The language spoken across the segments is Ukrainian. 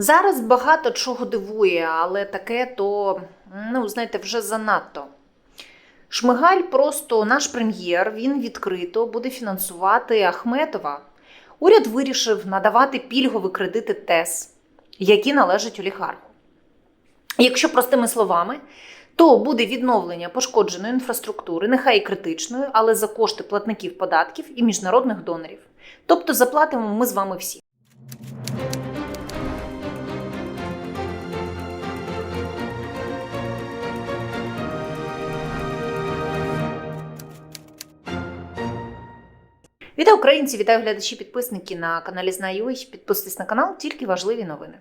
Зараз багато чого дивує, але таке то, ну, знаєте, вже занадто. Шмигаль просто наш прем'єр, він відкрито буде фінансувати Ахметова. Уряд вирішив надавати пільгові кредити ТЕС, які належать олігарху. Якщо простими словами, то буде відновлення пошкодженої інфраструктури, нехай і критичної, але за кошти платників податків і міжнародних донорів. Тобто заплатимо ми з вами всі. Вітаю українці, вітаю глядачі, підписники на каналі Знаю. Підписуйтесь на канал, тільки важливі новини.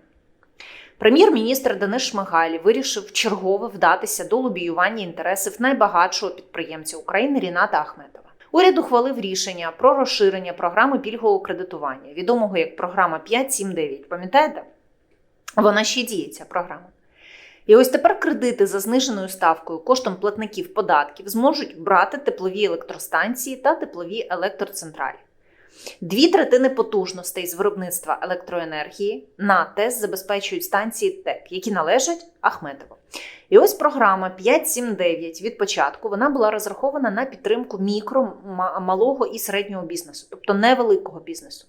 Прем'єр-міністр Денис Шмигаль вирішив чергове вдатися до лобіювання інтересів найбагатшого підприємця України Ріната Ахметова. Уряд ухвалив рішення про розширення програми пільгового кредитування, відомого як програма 579. Пам'ятаєте? Вона ще діє, ця програма. І ось тепер кредити за зниженою ставкою коштом платників податків зможуть брати теплові електростанції та теплові електроцентралі. Дві третини потужностей з виробництва електроенергії на ТЕС забезпечують станції ТЕК, які належать Ахметову. І ось програма 579 від початку вона була розрахована на підтримку мікро, малого і середнього бізнесу, тобто невеликого бізнесу.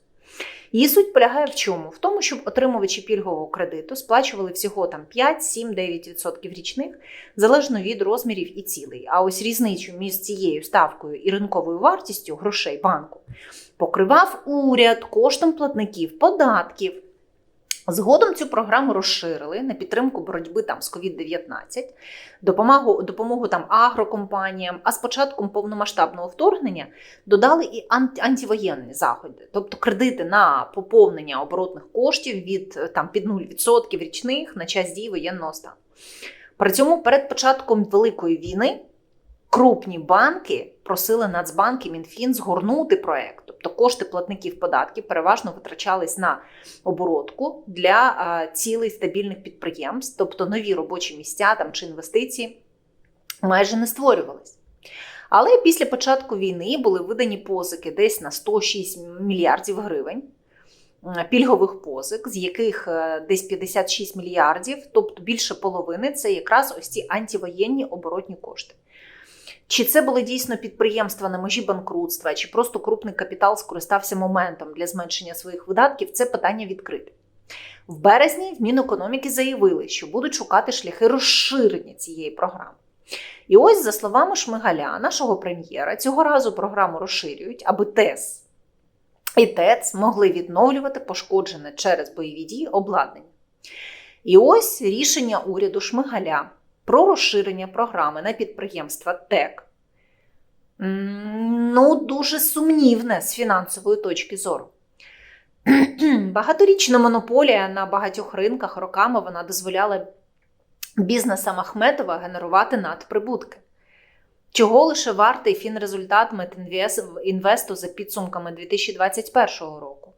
Її суть полягає в чому? В тому, щоб отримувачі пільгового кредиту сплачували всього там 5, 7, 9% річних, залежно від розмірів і цілей. А ось різницю між цією ставкою і ринковою вартістю грошей банку покривав уряд коштом платників податків. Згодом цю програму розширили на підтримку боротьби там з COVID-19, допомогу, допомогу там агрокомпаніям. А з початком повномасштабного вторгнення додали і анти- антивоєнні заходи, тобто кредити на поповнення оборотних коштів від е, там під 0% річних на час дії воєнного стану. При цьому перед початком Великої війни крупні банки просили Нацбанк і Мінфін згорнути проект. Тобто кошти платників податків переважно витрачались на оборотку для цілей стабільних підприємств, тобто нові робочі місця там чи інвестиції майже не створювались. Але після початку війни були видані позики десь на 106 мільярдів гривень пільгових позик, з яких е, десь 56 мільярдів, тобто більше половини, це якраз ось ці антивоєнні оборотні кошти. Чи це були дійсно підприємства на межі банкрутства, чи просто крупний капітал скористався моментом для зменшення своїх видатків, це питання відкрите. В березні в Мінекономіки заявили, що будуть шукати шляхи розширення цієї програми. І ось, за словами Шмигаля, нашого прем'єра, цього разу програму розширюють, аби ТЕС і ТЕЦ могли відновлювати пошкоджене через бойові дії обладнання. І ось рішення уряду Шмигаля про розширення програми на підприємства ТЕК. Ну, дуже сумнівне з фінансової точки зору. Багаторічна монополія на багатьох ринках роками вона дозволяла бізнесам Ахметова генерувати надприбутки. Чого лише вартий фінрезультат Метінвесту за підсумками 2021 року?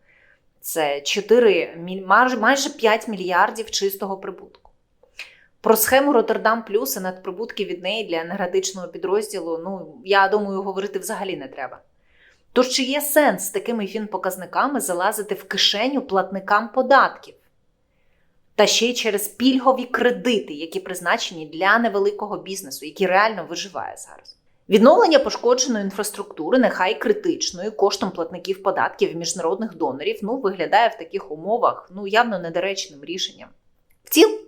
Це 4, майже, майже 5 мільярдів чистого прибутку. Про схему Роттердам Плюс і надприбутки від неї для енергетичного підрозділу, ну, я думаю, говорити взагалі не треба. Тож чи є сенс з такими фінпоказниками залазити в кишеню платникам податків? Та ще й через пільгові кредити, які призначені для невеликого бізнесу, який реально виживає зараз. Відновлення пошкодженої інфраструктури, нехай критичної, коштом платників податків і міжнародних донорів, ну, виглядає в таких умовах ну, явно недоречним рішенням. Втім,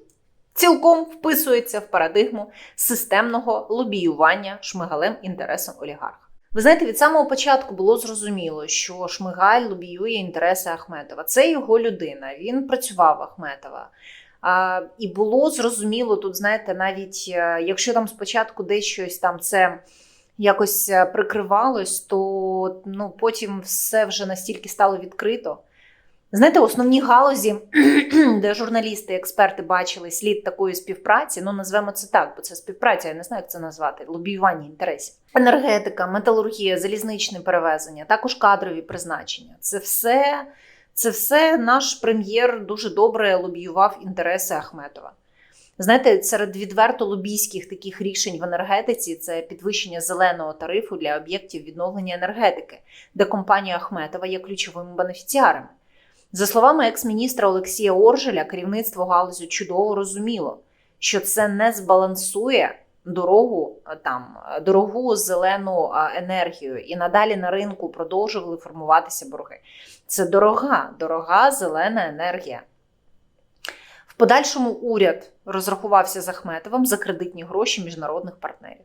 цілком вписується в парадигму системного лобіювання шмигалем інтересам олігарха. Ви знаєте, від самого початку було зрозуміло, що Шмигаль лобіює інтереси Ахметова. Це його людина. Він працював Ахметова. А, і було зрозуміло тут, знаєте, навіть е, якщо там спочатку десь щось там це якось е, прикривалось, то ну, потім все вже настільки стало відкрито. Знаєте, основні галузі, де журналісти, експерти бачили слід такої співпраці, ну назвемо це так, бо це співпраця, я не знаю, як це назвати, лобіювання інтересів. Енергетика, металургія, залізничне перевезення, також кадрові призначення. Це все, це все наш прем'єр дуже добре лобіював інтереси Ахметова. Знаєте, серед відверто лобійських таких рішень в енергетиці це підвищення зеленого тарифу для об'єктів відновлення енергетики, де компанія Ахметова є ключовими бенефіціарами. За словами екс-міністра Олексія Оржеля, керівництво галузю чудово розуміло, що це не збалансує дорогу е, там е, дорогу зелену е, енергію, і надалі на ринку продовжували формуватися борги. Це дорога, дорога зелена енергія. В подальшому уряд розрахувався з Ахметовим за кредитні гроші міжнародних партнерів.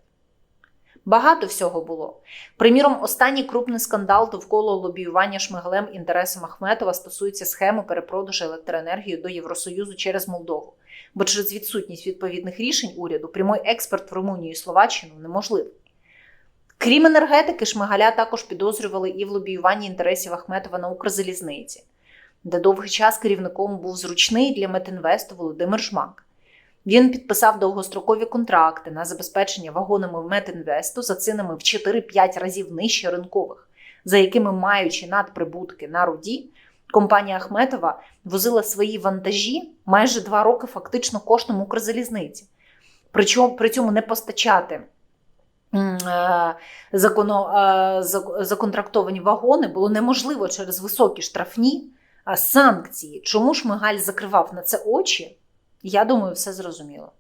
Багато всього було. Приміром, останній крупний скандал довкола лобіювання шмигалем інтересам Ахметова стосується схеми перепродажу електроенергії до Євросоюзу через Молдову. Бо через відсутність відповідних рішень уряду прямий експорт в Румунію і Словаччину неможливий. Крім енергетики, Шмигаля також підозрювали і в лобіюванні інтересів Ахметова на Укрзалізниці, де довгий час керівником був зручний для Метінвесту Володимир Жмак. Він підписав довгострокові контракти на забезпечення вагонами Метінвесту за цінами в 4-5 разів нижче ринкових, за якими, маючи надприбутки на руді, компанія Ахметова возила свої вантажі майже два роки фактично коштом Укрзалізниці. Причому при цьому не постачати е, законо, е, законтрактовані вагони було неможливо через високі штрафні санкції. Чому Шмигаль закривав на це очі? Я думаю, все зрозуміло.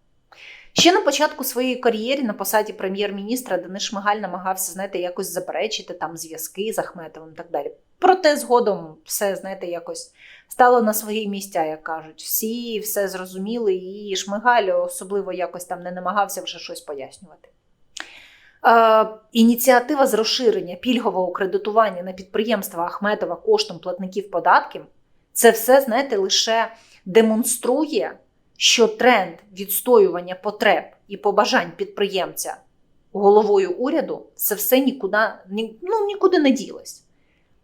Ще на початку своєї кар'єри на посаді прем'єр-міністра Денис Шмигаль намагався, знаєте, якось заперечити там зв'язки з Ахметовим і так далі. Проте згодом все, знаєте, якось стало на свої місця, як кажуть. Всі все зрозуміли, і Шмигаль особливо якось там не намагався вже щось пояснювати. Е, ініціатива з розширення пільгового кредитування на підприємства Ахметова коштом платників податків це все, знаєте, лише демонструє, що тренд відстоювання потреб і побажань підприємця головою уряду це все нікуди, ну, нікуди не ділось.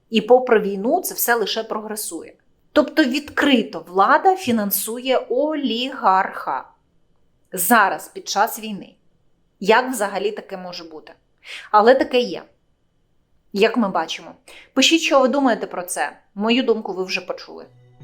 І попри війну це все лише прогресує. Тобто відкрито влада фінансує олігарха зараз під час війни. Як взагалі таке може бути? Але таке є. Як ми бачимо. Пишіть, що ви думаєте про це. Мою думку ви вже почули.